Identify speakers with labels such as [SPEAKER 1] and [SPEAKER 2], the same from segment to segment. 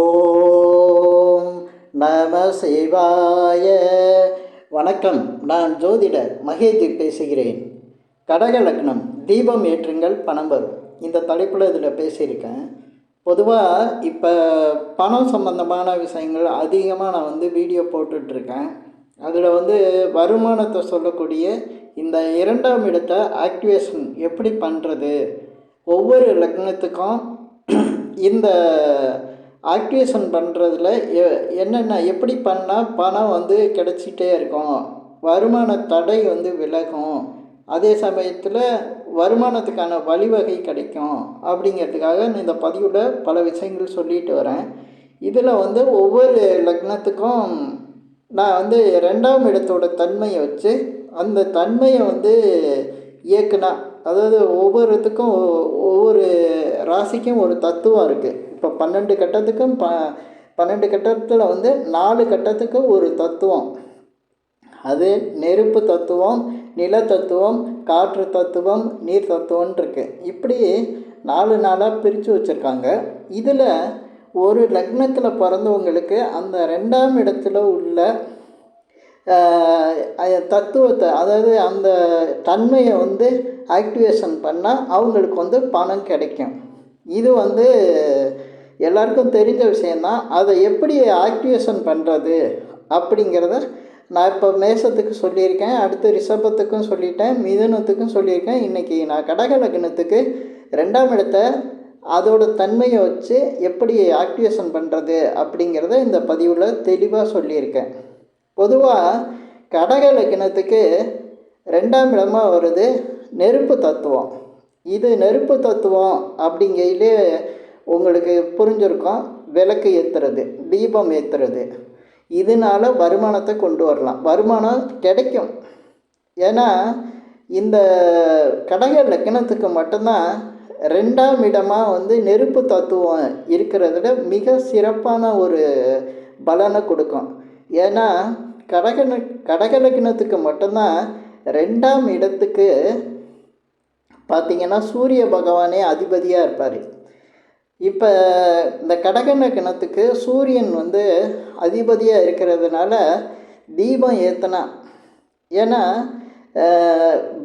[SPEAKER 1] ஓம் நம சிவாய. வணக்கம். நான் ஜோதிடர் மகேஜி பேசுகிறேன். கடக லக்னம் தீபம் ஏற்றுங்கள் பணம் வரும். இந்த தலைப்பில் இதில் பேசியிருக்கேன். பொதுவாக இப்போ பணம் சம்பந்தமான விஷயங்கள் அதிகமாக நான் வந்து வீடியோ போட்டுட்ருக்கேன். அதில் வந்து வருமானத்தை சொல்லக்கூடிய இந்த இரண்டாம் இடத்தை ஆக்டிவேஷன் எப்படி பண்ணுறது ஒவ்வொரு லக்னத்துக்கும் இந்த ஆக்டிவேஷன் பண்ணுறதுல என்னென்ன எப்படி பண்ணால் பணம் வந்து கிடச்சிட்டே இருக்கும்? வருமான தடை வந்து விலகும். அதே சமயத்தில் வருமானத்துக்கான வழிவகை கிடைக்கும். அப்படிங்கிறதுக்காக நான் இந்த பதிவில் பல விஷயங்கள் சொல்லிட்டு வரேன். இதில் வந்து ஒவ்வொரு லக்னத்துக்கும் நான் வந்து ரெண்டாம் இடத்தோட தன்மையை வச்சு அந்த தன்மையை வந்து இயக்குனா அதாவது ஒவ்வொருத்துக்கும் ஒவ்வொரு ராசிக்கும் ஒரு தத்துவம் இருக்குது இப்போ பன்னெண்டு கட்டத்துக்கும் ப பன்னெண்டு கட்டத்தில் வந்து நாலு கட்டத்துக்கு ஒரு தத்துவம். அது நெருப்பு தத்துவம் நில தத்துவம் காற்று தத்துவம் நீர் தத்துவம்னு இருக்கு. இப்படி நாலு நாளாக பிரித்து வச்சுருக்காங்க. இதில் ஒரு லக்னத்தில் பிறந்தவங்களுக்கு அந்த ரெண்டாம் இடத்துல உள்ள தத்துவத்தை அதாவது அந்த தன்மையை வந்து ஆக்டிவேஷன் பண்ணால் அவங்களுக்கு வந்து பணம் கிடைக்கும். இது வந்து எல்லாருக்கும் தெரிஞ்ச விஷயந்தான் அதை எப்படி ஆக்டிவேஷன் பண்ணுறது அப்படிங்கிறத நான் இப்போ மேசத்துக்கு சொல்லியிருக்கேன் அடுத்து ரிஷபத்துக்கும் சொல்லிட்டேன் மிதுனத்துக்கும் சொல்லியிருக்கேன். இன்றைக்கி நான் கடக லக்னத்துக்கு ரெண்டாம் இடத்த அதோட தன்மையை வச்சு எப்படி ஆக்டிவேஷன் பண்ணுறது அப்படிங்கிறத இந்த பதிவில் தெளிவாக சொல்லியிருக்கேன். பொதுவாக கடக லக்னத்துக்கு ரெண்டாம் இடமாக வருது நெருப்பு தத்துவம். இது நெருப்பு தத்துவம் அப்படிங்கையிலே உங்களுக்கு புரிஞ்சிருக்கும். விளக்கு ஏற்றுறது தீபம் ஏற்றுறது இதனால் வருமானத்தை கொண்டு வரலாம். வருமானம் கிடைக்கும். ஏன்னா இந்த கடக லக்கணத்துக்கு மட்டும்தான் ரெண்டாம் இடமாக வந்து நெருப்பு தத்துவம் இருக்கிறதுல மிக சிறப்பான ஒரு பலனை கொடுக்கும். ஏன்னா கடக கடக லக்னத்துக்கு மட்டும்தான் ரெண்டாம் இடத்துக்கு பார்த்திங்கன்னா சூரிய பகவானே அதிபதியாக இருப்பார். இப்போ இந்த கடகண்ண கிணத்துக்கு சூரியன் வந்து அதிபதியாக இருக்கிறதுனால தீபம் ஏற்றினா ஏன்னா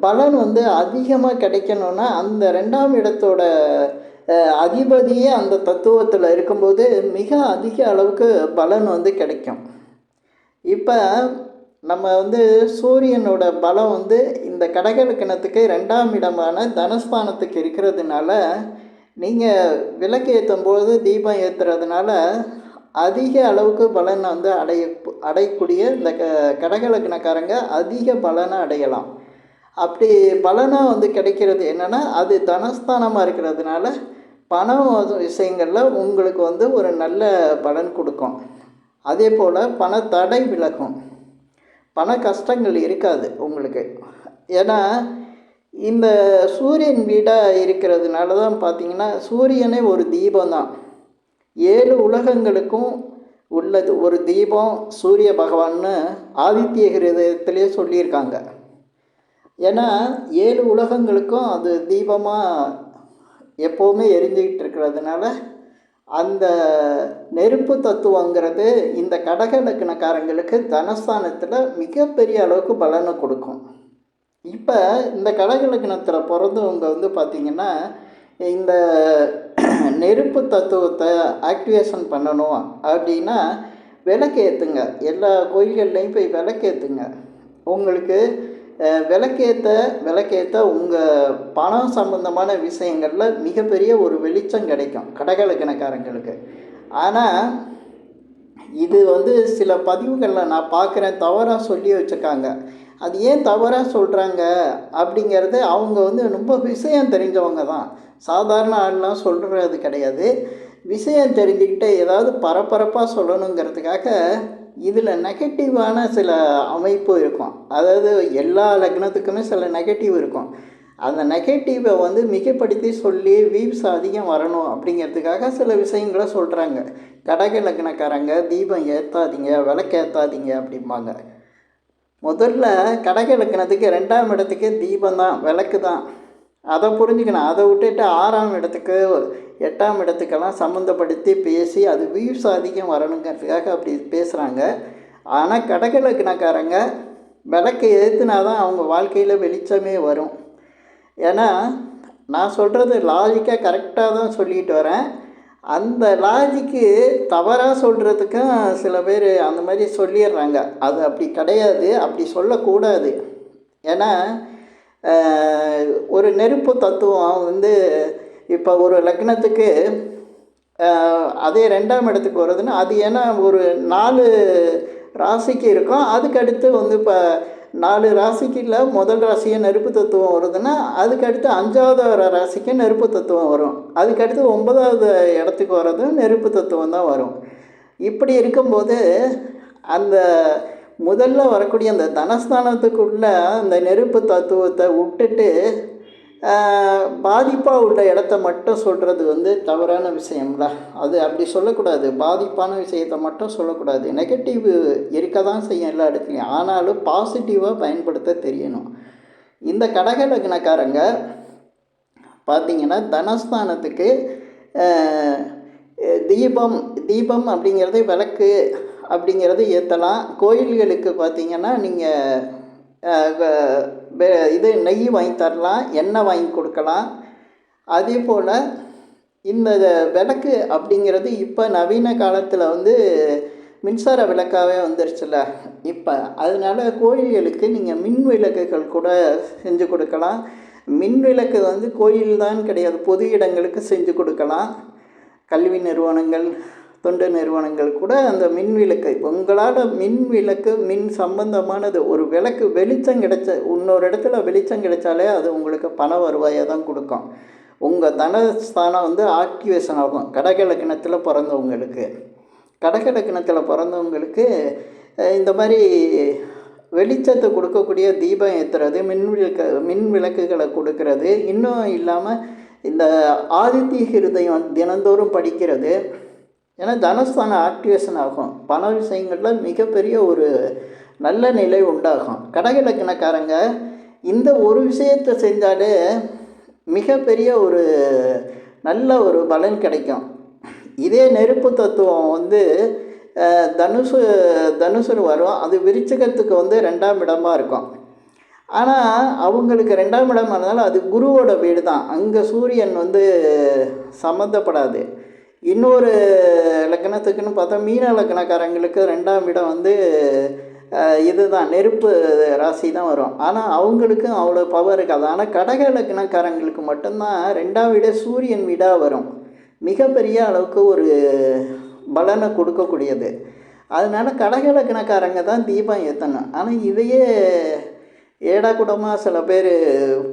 [SPEAKER 1] பலன் வந்து அதிகமாக கிடைக்கணும்னா அந்த ரெண்டாம் இடத்தோட அதிபதியே அந்த தத்துவத்தில் இருக்கும்போது மிக அதிக அளவுக்கு பலன் வந்து கிடைக்கும். இப்போ நம்ம வந்து சூரியனோட பலம் வந்து இந்த கடகல் கிணத்துக்கு ரெண்டாம் இடமான தனஸ்தானத்துக்கு இருக்கிறதுனால நீங்கள் விளக்கு ஏற்றும் போது தீபம் ஏற்றுறதுனால அதிக அளவுக்கு பலனை வந்து அடைய அடையக்கூடிய இந்த க கடகலக்கணக்காரங்க அதிக பலனை அடையலாம். அப்படி பலனாக வந்து கிடைக்கிறது என்னென்னா அது தனஸ்தானமாக இருக்கிறதுனால பணம் விஷயங்களில் உங்களுக்கு வந்து ஒரு நல்ல பலன் கொடுக்கும். அதே போல் பண தடை விலகும். பண கஷ்டங்கள் இருக்காது உங்களுக்கு. ஏன்னா இந்த சூரியன் வீடாக இருக்கிறதுனால தான் பார்த்தீங்கன்னா சூரியனே ஒரு தீபம் தான் ஏழு உலகங்களுக்கும் உள்ளது. ஒரு தீபம் சூரிய பகவான்னு ஆதித்ய ஹிருதயத்திலே சொல்லியிருக்காங்க. ஏன்னா ஏழு உலகங்களுக்கும் அது தீபமாக எப்போவுமே எரிஞ்சிக்கிட்டு இருக்கிறதுனால அந்த நெருப்பு தத்துவங்கிறது இந்த கடக இலக்கணக்காரங்களுக்கு தனஸ்தானத்தில் மிகப்பெரிய அளவுக்கு பலனை கொடுக்கும். இப்போ இந்த கடகலக்கணத்தில் பிறந்தவங்க வந்து பார்த்திங்கன்னா இந்த நெருப்பு தத்துவத்தை ஆக்டிவேஷன் பண்ணணும் அப்படின்னா விளக்கேற்றுங்க எல்லா கோயில்கள்லேயும் போய் விளக்கேற்றுங்க உங்களுக்கு விளக்கேற்ற விளக்கேற்ற உங்கள் பணம் சம்பந்தமான விஷயங்களில் மிகப்பெரிய ஒரு வெளிச்சம் கிடைக்கும் கடகலக்கணக்காரங்களுக்கு ஆனால் இது வந்து சில பதிவுகளில் நான் பார்க்குறேன் தவறாக சொல்லி வச்சுருக்காங்க. அது ஏன் தவறாக சொல்கிறாங்க அப்படிங்கிறது அவங்க வந்து ரொம்ப விஷயம் தெரிஞ்சவங்க தான். சாதாரண ஆள்லாம் சொல்கிறது கிடையாது. விஷயம் தெரிஞ்சுக்கிட்டு ஏதாவது பரபரப்பாக சொல்லணுங்கிறதுக்காக இதில் நெகட்டிவான சில அமைப்பு இருக்கும். அதாவது எல்லா லக்னத்துக்குமே சில நெகட்டிவ் இருக்கும். அந்த நெகட்டிவை வந்து மிகப்படுத்தி சொல்லி வீவ்ஸ் அதிகம் வரணும் அப்படிங்கிறதுக்காக சில விஷயங்களை சொல்கிறாங்க கடக லக்னக்காரங்க தீபம் ஏற்றாதீங்க விளக்கு ஏற்றாதீங்க அப்படிம்பாங்க. முதல்ல கடக எடுக்கிறதுக்கு ரெண்டாம் இடத்துக்கு தீபம் தான் விளக்கு தான் அதை புரிஞ்சுக்கணும். அதை விட்டுட்டு ஆறாம் இடத்துக்கு எட்டாம் இடத்துக்கெல்லாம் சம்மந்தப்படுத்தி பேசி அது வியூஸ் அதிகம் வரணுங்கிறதுக்காக அப்படி பேசுகிறாங்க ஆனால் கடகலக்கணக்காரங்க விளக்கை ஏற்றுனா தான் அவங்க வாழ்க்கையில் வெளிச்சமே வரும். ஏன்னா நான் சொல்கிறது லாஜிக்காக கரெக்டாக தான் சொல்லிட்டு வரேன். அந்த லாஜிக்கு தவறாக சொல்கிறதுக்கும் சில பேர் அந்த மாதிரி சொல்லிடுறாங்க. அது அப்படி கிடையாது. அப்படி சொல்லக்கூடாது. ஏன்னா ஒரு நெருப்பு தத்துவம் வந்து இப்போ ஒரு லக்னத்துக்கு அதே ரெண்டாம் இடத்துக்கு வருதுன்னா அது ஏன்னா ஒரு நாலு ராசிக்கு இருக்கும். அதுக்கடுத்து வந்து இப்போ நாலு ராசிக்கு இல்லை முதல் ராசியே நெருப்பு தத்துவம் வருதுன்னா அதுக்கு அடுத்து அஞ்சாவது வர ராசிக்கு நெருப்பு தத்துவம் வரும். அதுக்கு அடுத்து ஒன்பதாவது இடத்துக்கு வர்றது நெருப்பு தத்துவம் தான் வரும். இப்படி இருக்கும்போது அந்த முதல்ல வரக்கூடிய அந்த தனஸ்தானத்துக்குள்ளே அந்த நெருப்பு தத்துவத்தை விட்டுட்டு பாதிப்பாக உள்ள இடத்த மட்டும் சொல்கிறது வந்து தவறான விஷயம்ல. அது அப்படி சொல்லக்கூடாது. பாதிப்பான விஷயத்தை மட்டும் சொல்லக்கூடாது. நெகட்டிவ் இருக்க தான் செய்யும் எல்லா இடத்துலையும். ஆனாலும் பாசிட்டிவாக பயன்படுத்த தெரியணும். இந்த கடக லக்னக்காரங்க பார்த்தீங்கன்னா தனஸ்தானத்துக்கு தீபம் தீபம் அப்படிங்கிறது விளக்கு அப்படிங்கிறது ஏற்றலாம் கோயில்களுக்கு பார்த்தீங்கன்னா நீங்கள் இது நெய் வாங்கி தரலாம் எண்ணெய் வாங்கி கொடுக்கலாம். அதே போல் இந்த விளக்கு அப்படிங்கிறது இப்போ நவீன காலத்தில் வந்து மின்சார விளக்காகவே வந்துருச்சுல்ல. இப்போ அதனால கோயில்களுக்கு நீங்கள் மின் விளக்குகள் கூட செஞ்சு கொடுக்கலாம். மின் விளக்கு வந்து கோயில் தான் கிடையாது பொது இடங்களுக்கு செஞ்சு கொடுக்கலாம். கல்வி நிறுவனங்கள் தொண்டு நிறுவனங்கள் கூட அந்த மின் விளக்கை உங்களால் மின் விளக்கு மின் சம்பந்தமானது ஒரு விளக்கு வெளிச்சம் கிடைச்ச இன்னொரு இடத்துல வெளிச்சம் கிடைச்சாலே அது உங்களுக்கு பண வருவாயை தான் கொடுக்கும். உங்கள் தனஸ்தானம் வந்து ஆக்டிவேஷன் ஆகும். கடகலக்கணத்தில் பிறந்தவங்களுக்கு. கடகலக்கணத்தில் பிறந்தவங்களுக்கு இந்த மாதிரி வெளிச்சத்தை கொடுக்கக்கூடிய தீபம் ஏற்றுறது மின் விளக்க மின் விளக்குகளை கொடுக்கறது இன்னும் இல்லாமல் இந்த ஆதித்ய ஹிருதயம் தினந்தோறும் படிக்கிறது. ஏன்னா தனஸ்தானம் ஆக்டிவேஷன் ஆகும். பண விஷயங்களில் மிகப்பெரிய ஒரு நல்ல நிலை உண்டாகும். கடக இந்த ஒரு விஷயத்தை செஞ்சாலே மிகப்பெரிய ஒரு நல்ல ஒரு பலன் கிடைக்கும். இதே நெருப்பு தத்துவம் வந்து தனுசு தனுசுன்னு வரும். அது விருச்சகத்துக்கு வந்து ரெண்டாம் இடமாக இருக்கும். ஆனால் அவங்களுக்கு ரெண்டாம் இடம் இருந்தாலும் அது குருவோட வீடு தான் அங்கே சூரியன் வந்து சம்மந்தப்படாது. இன்னொரு இலக்கணத்துக்குன்னு பார்த்தா மீன லக்னக்காரங்களுக்கு ரெண்டாம் இடம் வந்து இதுதான் நெருப்பு ராசி தான் வரும். ஆனால் அவங்களுக்கும் அவ்வளோ பவர் இருக்காது. ஆனால் கடக லக்னக்காரங்களுக்கு மட்டும்தான் ரெண்டாம் வீடே சூரியன் வீடாக வரும். மிகப்பெரிய அளவுக்கு ஒரு பலனை கொடுக்கக்கூடியது. அதனால் கடக லக்னக்காரங்க தான் தீபம் ஏற்றணும் ஆனால் இதையே ஏடா கூடமாக சில பேர்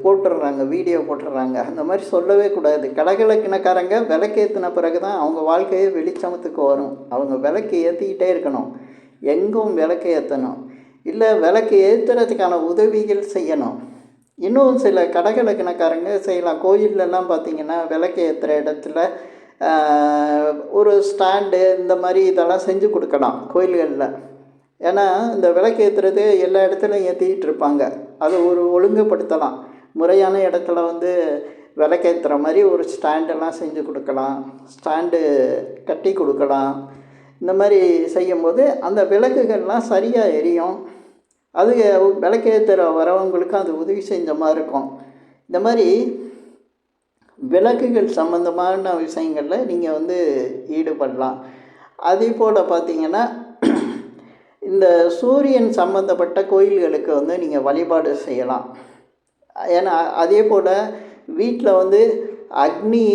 [SPEAKER 1] போட்டுடுறாங்க வீடியோ போட்டுடுறாங்க அந்த மாதிரி சொல்லவே கூடாது. கடகலக்கினக்காரங்க விளக்கேற்றின பிறகு தான் அவங்க வாழ்க்கையே வெளிச்சமத்துக்கு வரும். அவங்க விளக்கு ஏற்றிக்கிட்டே இருக்கணும். எங்கும் விளக்கு ஏற்றணும் இல்லை விளக்கு ஏற்றுறதுக்கான உதவிகள் செய்யணும். இன்னும் சில கடகலக்கினக்காரங்க செய்யலாம். கோயிலெல்லாம் பார்த்திங்கன்னா விளக்கு ஏற்றுற இடத்துல ஒரு ஸ்டாண்டு இந்த மாதிரி இதெல்லாம் செஞ்சு கொடுக்கலாம் கோயில்களில். ஏன்னா இந்த விளக்கு ஏற்றுறது எல்லா இடத்துலையும் ஏற்றிக்கிட்டு இருப்பாங்க அதை ஒரு ஒழுங்குபடுத்தலாம். முறையான இடத்துல வந்து விளக்கேற்றுற மாதிரி ஒரு ஸ்டாண்டெல்லாம் செஞ்சு கொடுக்கலாம். ஸ்டாண்டு கட்டி கொடுக்கலாம். இந்த மாதிரி செய்யும்போது அந்த விளக்குகள்லாம் சரியாக எரியும். அது விளக்கேற்றுற வரவங்களுக்கு அது உதவி செஞ்ச மாதிரி இருக்கும். இந்த மாதிரி விளக்குகள் சம்மந்தமான விஷயங்களில் நீங்கள் வந்து ஈடுபடலாம். அதே போல் பார்த்தீங்கன்னா இந்த சூரியன் சம்பந்தப்பட்ட கோயில்களுக்கு வந்து நீங்கள் வழிபாடு செய்யலாம். ஏன்னா அதே போல் வீட்டில் வந்து அக்னி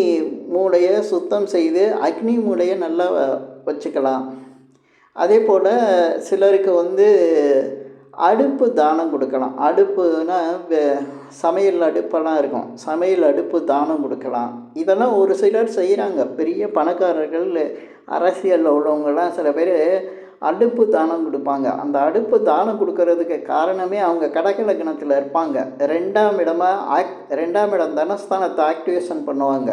[SPEAKER 1] மூளையை சுத்தம் செய்து அக்னி மூளையை நல்லா வச்சுக்கலாம். அதே போல் சிலருக்கு வந்து அடுப்பு தானம் கொடுக்கலாம். அடுப்புனா சமையல் அடுப்பெல்லாம் இருக்கும். சமையல் அடுப்பு தானம் கொடுக்கலாம். இதெல்லாம் ஒரு சிலர் செய்கிறாங்க பெரிய பணக்காரர்கள் அரசியலில் உள்ளவங்கலாம் சில பேர் அடுப்பு தானம் கொடுப்பாங்க. அந்த அடுப்பு தானம் கொடுக்கறதுக்கு காரணமே அவங்க கடக லக்னத்தில் இருப்பாங்க. ரெண்டாம் இடமா ஆக் ரெண்டாம் இடம் தனஸ்தானத்தை ஆக்டிவேஷன் பண்ணுவாங்க.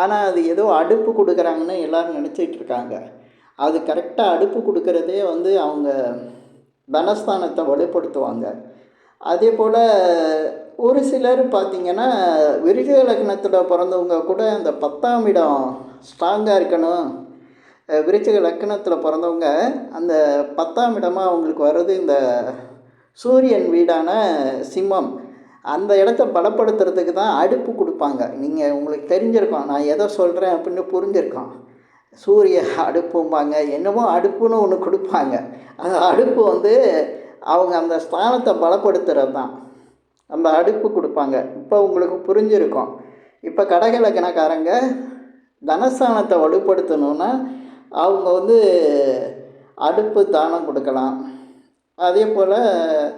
[SPEAKER 1] ஆனால் அது ஏதோ அடுப்பு கொடுக்குறாங்கன்னு எல்லாரும் நினச்சிட்டு இருக்காங்க. அது கரெக்டாக அடுப்பு கொடுக்கறதே வந்து அவங்க தனஸ்தானத்தை வலுப்படுத்துவாங்க. அதே போல் ஒரு சிலர் பார்த்திங்கன்னா விருது லக்னத்தில் பிறந்தவங்க கூட அந்த பத்தாம் இடம் ஸ்ட்ராங்காக இருக்கணும். விருச்சிக லக்னத்தில் பிறந்தவங்க அந்த பத்தாம் இடமாக அவங்களுக்கு வர்றது இந்த சூரியன் வீடான சிம்மம். அந்த இடத்த பலப்படுத்துறதுக்கு தான் அடுப்பு கொடுப்பாங்க. நீங்கள் உங்களுக்கு தெரிஞ்சிருக்கோம் நான் எதை சொல்கிறேன் அப்படின்னு புரிஞ்சிருக்கோம். சூரிய அடுப்பும்பாங்க என்னமோ அடுப்புன்னு ஒன்று கொடுப்பாங்க. அந்த அடுப்பு வந்து அவங்க அந்த ஸ்தானத்தை பலப்படுத்துறது தான். அந்த அடுப்பு கொடுப்பாங்க. இப்போ உங்களுக்கு புரிஞ்சிருக்கும். இப்போ கடகலக்கணக்காரங்க தனஸ்தானத்தை வலுப்படுத்தணுன்னா அவங்க வந்து அடுப்பு தானம் கொடுக்கலாம். அதே போல்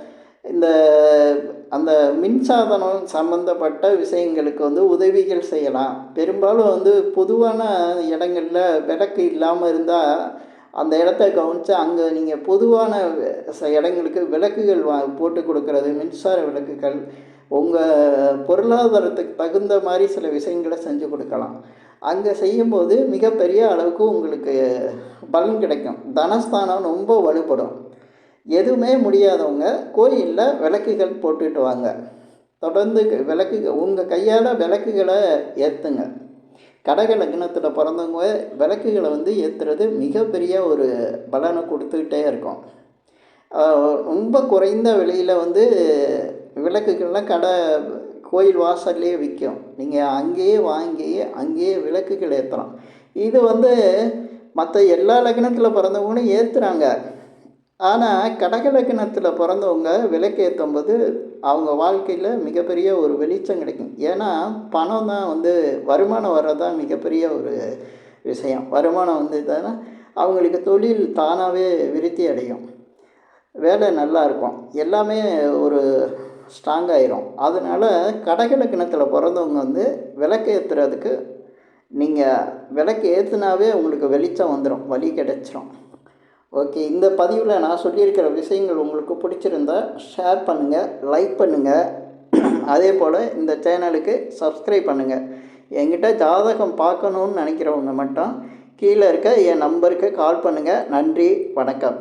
[SPEAKER 1] இந்த அந்த மின்சாதனம் சம்மந்தப்பட்ட விஷயங்களுக்கு வந்து உதவிகள் செய்யலாம். பெரும்பாலும் வந்து பொதுவான இடங்களில் விளக்கு இல்லாமல் இருந்தால் அந்த இடத்த கவனித்து அங்கே நீங்கள் பொதுவான ச- இடங்களுக்கு விளக்குகள் வா போட்டு கொடுக்கறது மின்சார விளக்குகள் உங்கள் பொருளாதாரத்துக்கு தகுந்த மாதிரி சில விஷயங்களை செஞ்சு கொடுக்கலாம். அங்கே செய்யும்போது மிகப்பெரிய அளவுக்கு உங்களுக்கு பலன் கிடைக்கும். தனஸ்தானம் ரொம்ப வலுப்படும். எதுவுமே முடியாதவங்க கோயிலில் விளக்குகள் போட்டுட்டு வாங்க. தொடர்ந்து விளக்கு உங்கள் கையால் விளக்குகளை ஏற்றுங்க கடக லக்னத்தில் பிறந்தவங்க விளக்குகளை வந்து ஏற்றுறது மிகப்பெரிய ஒரு பலனை கொடுத்துக்கிட்டே இருக்கும். ரொம்ப குறைந்த விலையில் வந்து விளக்குகள்லாம் கடை கோயில் வாசல்லையே விற்கும். நீங்கள் அங்கேயே வாங்கி அங்கேயே விளக்குகள் ஏற்றலாம் இது வந்து மற்ற எல்லா லக்னத்தில் பிறந்தவங்களும் ஏற்றுறாங்க ஆனால் கடக லக்னத்தில் பிறந்தவங்க விளக்கு ஏற்றும்போது அவங்க வாழ்க்கையில் மிகப்பெரிய ஒரு வெளிச்சம் கிடைக்கும். ஏன்னா பணம் தான் வந்து வருமானம் வர்றதான் மிகப்பெரிய ஒரு விஷயம். வருமானம் வந்து தானே அவங்களுக்கு தொழில் தானாகவே விருத்தி அடையும். வேலை நல்லா இருக்கும். எல்லாமே ஒரு ஸ்ட்ராங் ஆயிரும். அதனால் கடகலக்கணத்தில் பிறந்தவங்க வந்து விளக்கு ஏற்றுறதுக்கு நீங்கள் விளக்கு ஏற்றுனாவே உங்களுக்கு வெளிச்சம் வந்துடும் வழி கிடச்சிரும். ஓகே இந்த பதிவில் நான் சொல்லியிருக்கிற விஷயங்கள் உங்களுக்கு பிடிச்சிருந்தா ஷேர் பண்ணுங்கள் லைக் பண்ணுங்கள் அதே போல் இந்த சேனலுக்கு சப்ஸ்கிரைப் பண்ணுங்கள் என்கிட்ட ஜாதகம் பார்க்கணுன்னு நினைக்கிறவங்க மட்டும் கீழே இருக்க என் நம்பருக்கு கால் பண்ணுங்கள் நன்றி வணக்கம்.